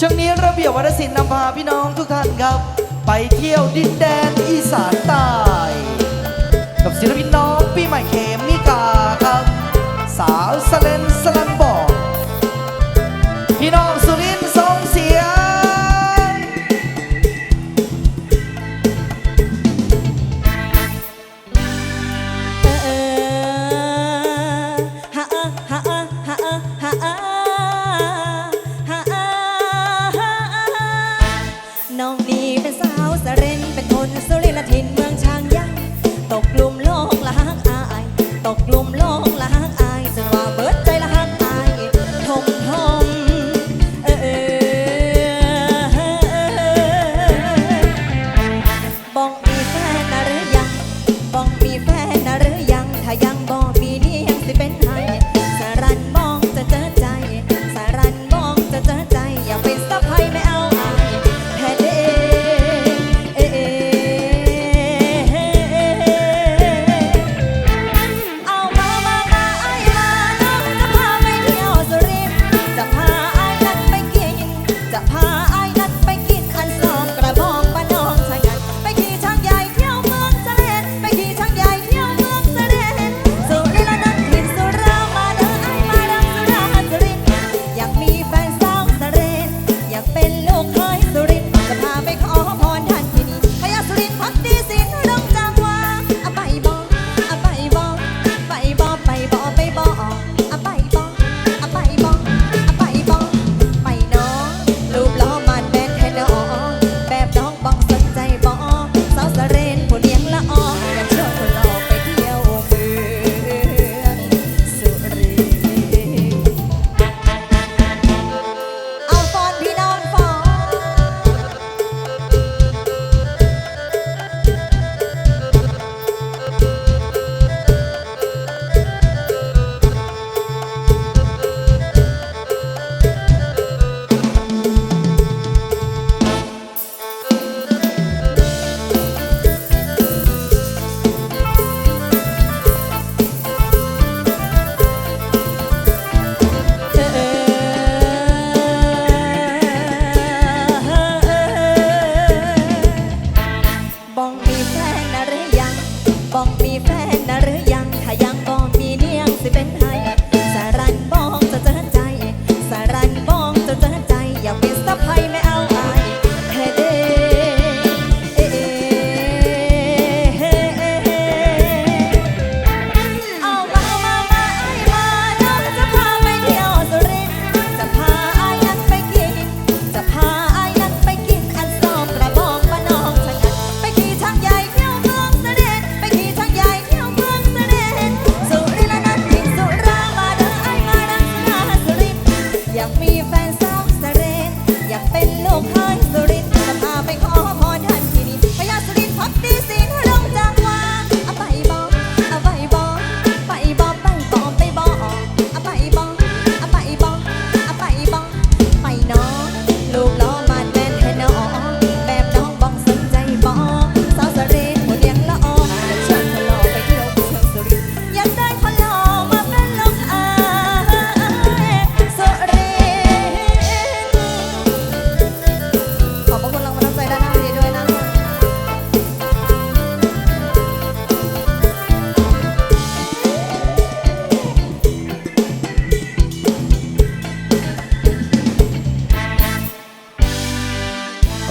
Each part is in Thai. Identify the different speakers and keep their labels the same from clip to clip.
Speaker 1: ช่วงนี้ระเบียบวัฒนศิลป์นำพาพี่น้องทุกท่านครับ ไปเที่ยวดินแดนอีสานใต้กับศิลปินน้อง หักอา
Speaker 2: ยตกลุ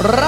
Speaker 2: Ra